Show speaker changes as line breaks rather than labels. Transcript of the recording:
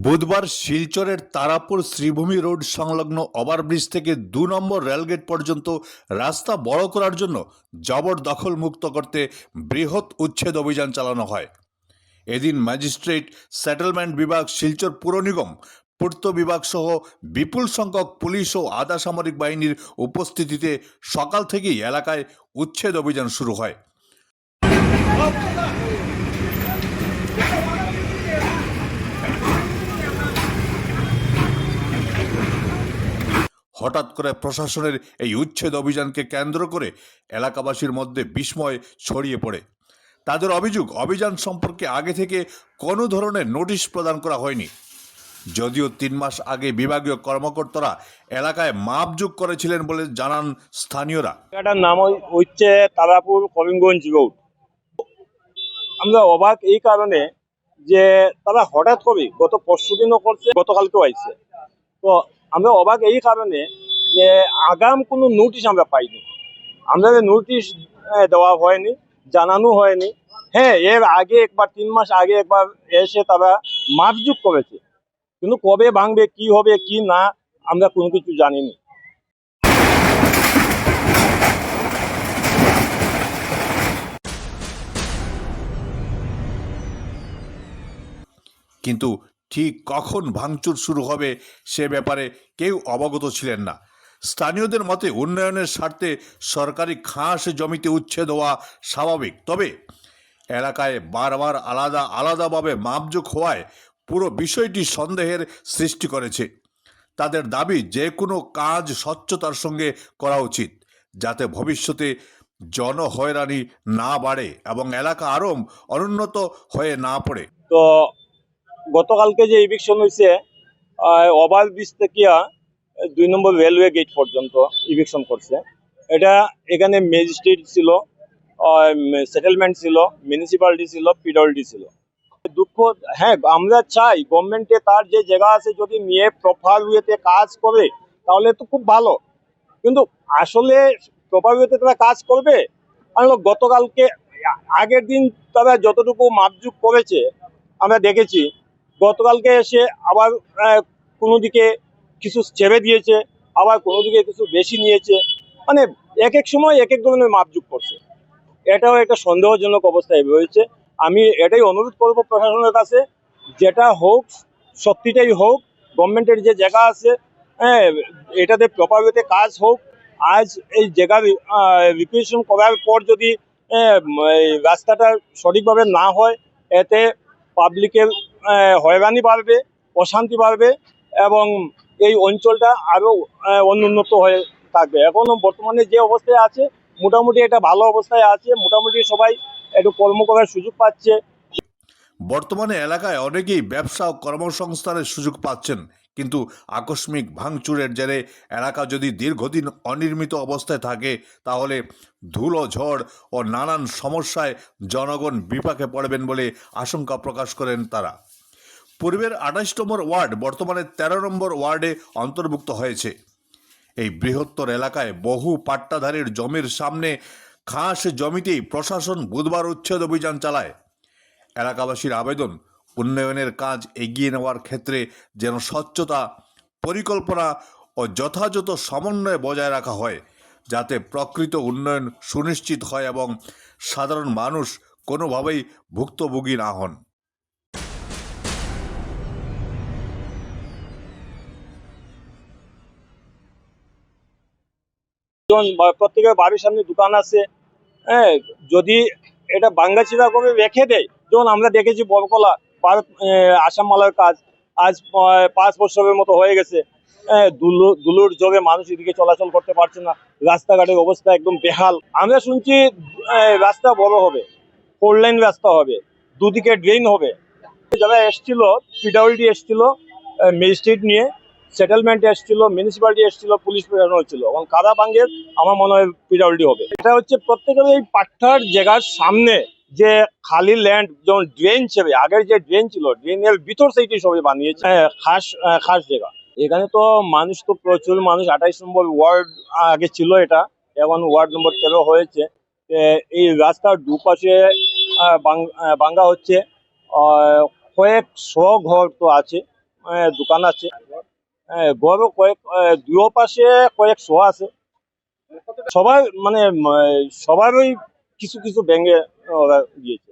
বুধবার শিলচরের তারাপুর শ্রীভূমি রোড সংলগ্ন ওভারব্রিজ থেকে দু নম্বর রেলগেট পর্যন্ত রাস্তা বড় করার জন্য জবরদখল মুক্ত করতে বৃহৎ উচ্ছেদ অভিযান চালানো হয়। এদিন ম্যাজিস্ট্রেট সেটেলমেন্ট বিভাগ শিলচর পুর নিগম, পূর্ত বিভাগ সহ বিপুল সংখ্যক পুলিশ ও আধা সামরিক বাহিনীর উপস্থিতিতে সকাল থেকেই এলাকায় উচ্ছেদ অভিযান শুরু হয়। হঠাৎ করে প্রশাসনের এই উচ্ছেদ অভিযানকে কেন্দ্র করে এলাকাবাসীর মধ্যে বিস্ময় ছড়িয়ে পড়ে। তাদের অভিযোগ, অভিযান সম্পর্কে আগে থেকে কোনো ধরনের নোটিশ প্রদান করা হয়নি। যদিও তিন মাস আগে বিভাগীয় কর্মকর্তারা এলাকায় মাপযোগ করেছিলেন বলে জানান স্থানীয়রা।
জায়গাটার নাম হচ্ছে তারাপুর করিমগঞ্জ রোড। আমরা অবাক এই কারণে যে তারা হঠাৎ করে গত পরশু দিনও করছে, গতকালকেও আইছে। তো আমরা অবাক এই কারণে যে আগাম কোনো নোটিশ আমরা পাইনি। আমাদের নোটিশ দেওয়া হয়নি, জানানো হয়নি। হ্যাঁ এর আগে একবার, তিন মাস আগে একবার এসে তারা মাপযুগ করেছে। কিন্তু কবে ভাঙবে, কি হবে, কি না, আমরা কোনো কিছু জানিনি।
কিন্তু ঠিক কখন ভাঙচুর শুরু হবে সে ব্যাপারে কেউ অবগত ছিলেন না। স্থানীয়দের মতে উন্নয়নের স্বার্থে সরকারি খাস জমিতে উচ্ছেদ হওয়া স্বাভাবিক। তবে এলাকায় বারবার আলাদা আলাদাভাবে মাপযোগ হওয়ায় পুরো বিষয়টি সন্দেহের সৃষ্টি করেছে। তাদের দাবি যে কোনো কাজ স্বচ্ছতার সঙ্গে করা উচিত, যাতে ভবিষ্যতে জনহয়রানি না বাড়ে এবং এলাকা আরও অনুন্নত হয়ে না পড়ে।
তো গতকালকে যে ইভিকশন হয়েছে ওভার ব্রিজ থেকে দুই নম্বর রেলওয়ে গেট পর্যন্ত ইভিকশন করছে। এটা এখানে ম্যাজিস্ট্রেট ছিল সেটেলমেন্ট ছিল মিউনিসিপ্যালিটি ছিল পিডব্লিউডি ছিল। দুঃখ হ্যাঁ আমরা চাই গভর্নমেন্টে তার যে জায়গা আছে, যদি নিয়ে প্রপার ওয়েতে কাজ করে, তাহলে তো খুব ভালো। কিন্তু আসলে প্রপার ওয়েতে তারা কাজ করবে? আর গতকালকে আগের দিন তারা যতটুকু মাপযুগ করেছে, আমরা দেখেছি গতকালকে এসে আবার কোনো দিকে কিছু ছেড়ে দিয়েছে আবার কোনো দিকে কিছু বেশি নিয়েছে। মানে এক এক সময় এক এক ধরনের মাপযুগ করছে। এটাও একটা সন্দেহজনক অবস্থায় রয়েছে। আমি এটাই অনুরোধ করব প্রশাসনের কাছে যেটা হোক সত্যিটাই হোক গভর্নমেন্টের যে জায়গা আছে হ্যাঁ এটাতে প্রপার ওয়েতে কাজ হোক আজ এই জায়গা রিকুয়েশন করার পর যদি আহ, রাস্তাটা সঠিকভাবে না হয় এতে পাবলিকের হয়রানি বাড়বে, অশান্তি বাড়বে এবং এই অঞ্চলটা আরও অনুন্নত হয়ে থাকবে। এখনও বর্তমানে যে অবস্থায় আছে, মোটামুটি এটা ভালো অবস্থায় আছে। মোটামুটি সবাই একটু কর্ম করার সুযোগ পাচ্ছে।
বর্তমানে এলাকায় অনেকেই ব্যবসা ও কর্মসংস্থানের সুযোগ পাচ্ছেন, কিন্তু আকস্মিক ভাঙচুরের জেরে এলাকা যদি দীর্ঘদিন অনির্মিত অবস্থায় থাকে, তাহলে ধুলো, ঝড় ও নানান সমস্যায় জনগণ বিপাকে পড়বেন বলে আশঙ্কা প্রকাশ করেন তারা। পূর্বের আঠাশ নম্বর ওয়ার্ড, বর্তমানে তেরো নম্বর ওয়ার্ডে অন্তর্ভুক্ত হয়েছে। এই বৃহত্তর এলাকায় বহু পাট্টাধারীর জমির সামনে খাস জমিতেই প্রশাসন বুধবার উচ্ছেদ অভিযান চালায়। এলাকাবাসীর আবেদন, উন্নয়নের কাজ এগিয়ে নেওয়ার ক্ষেত্রে যেন স্বচ্ছতা, পরিকল্পনা ও যথাযথ সমন্বয় বজায় রাখা হয়, যাতে প্রকৃত উন্নয়ন সুনিশ্চিত হয় এবং সাধারণ মানুষ কোনোভাবেই ভুক্তভোগী না হন।
যেমন প্রত্যেকের বাড়ির সামনে দোকান আছে হ্যাঁ যদি এটা বাঙ্গাচিরা করে রেখে দেয়, যেমন আমরা দেখেছি বরকলা, ভারত আসাম মালার কাজ, আজ পাঁচ বছরের মতো হয়ে গেছে ধুলো ধুলোর যোগে মানুষ এদিকে চলাচল করতে পারছে না, রাস্তাঘাটের অবস্থা একদম বেহাল। আমরা শুনছি রাস্তা বড় হবে ফোর লাইন রাস্তা হবে, দুদিকে ড্রেন হবে। যারা এসছিল পিডাব্লিউডি এসছিল ম্যাজিস্ট্রেট নিয়ে সেটেলমেন্ট এসছিল মিউনিসিপ্যালিটি এসছিল পুলিশ প্রশাসন হচ্ছিল এবং কাদা বাঙ্গের আমার মনে হয় পিডাব্লিউডি হবে। এটা হচ্ছে প্রত্যেকের এই পাট্টার জায়গার সামনে যে খালি ল্যান্ড যেমন ড্রেন ছিল আগের যে ড্রেন ছিল ড্রেনের ভিতর সেইটি সবাই বানিয়েছে। হ্যাঁ, খাস খাস জায়গা। এখানে তো মানুষ তো প্রচুর মানুষ আঠাইশ নম্বর ওয়ার্ড আগে ছিল এটা এখন ওয়ার্ড নম্বর তেরো হয়েছে। এই রাস্তার দুপাশে আহ, বাং- আহ, ভাঙ্গা হচ্ছে। কয়েক শ ঘর তো আছে দোকান আছে। ঘরও কয়েক দুও পাশে কয়েক শো আছে। সবাই মানে সবারই কিছু কিছু ব্যাঙ্গে ওরা গিয়েছে।